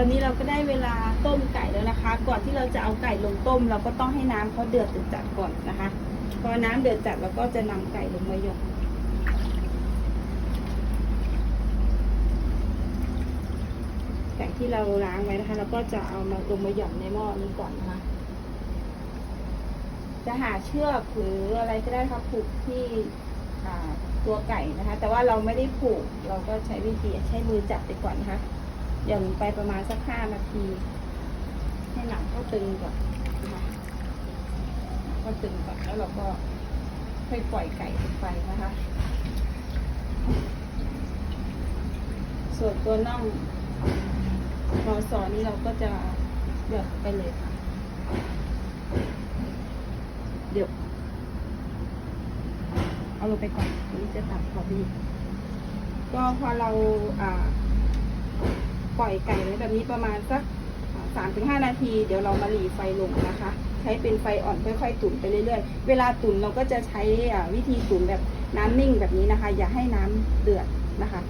ตอนนี้เราก็ได้เวลาต้มไก่แล้วนะคะ ก่อนที่เราจะเอาไก่ลงต้ม เราก็ต้องให้น้ำเขาเดือดจัดก่อนนะคะ พอน้ำเดือดจัดเราก็จะนำไก่ลงมาหยกไก่ที่เราล้างไว้นะคะเราก็จะเอามาลงมาหย่อนในหม้อนี้ก่อนนะคะ จะหาเชือกหรืออะไรก็ได้ค่ะผูกที่ตัวไก่นะคะ แต่ว่าเราไม่ได้ผูกเราก็ใช้วิธีใช้มือจับไปก่อนนะคะ หย่อนลงไปประมาณสักห้านาที ให้หนังเขาตึงก่อนนะคะก็ตึงก่อนแล้วเราก็ค่อยปล่อยไก่ลงไปนะคะ ส่วนตัวน่องมอสอนี้เราก็จะหยอดไปเลยค่ะ เดี๋ยว เอาลงไปก่อนนี้จะตัดขอบดี ก็พอเราอ่า ปล่อยไก่ไว้แบบนี้ประมาณสักสามถึงห้านาที เดี๋ยวเรามาหลีไฟลงนะคะ ใช้เป็นไฟอ่อนค่อย ๆ ตุ๋นไปเรื่อยๆ เวลาตุ๋นเราก็จะใช้วิธีตุ๋นแบบน้ำนิ่งแบบนี้นะคะ อย่าให้น้ำเดือดนะคะ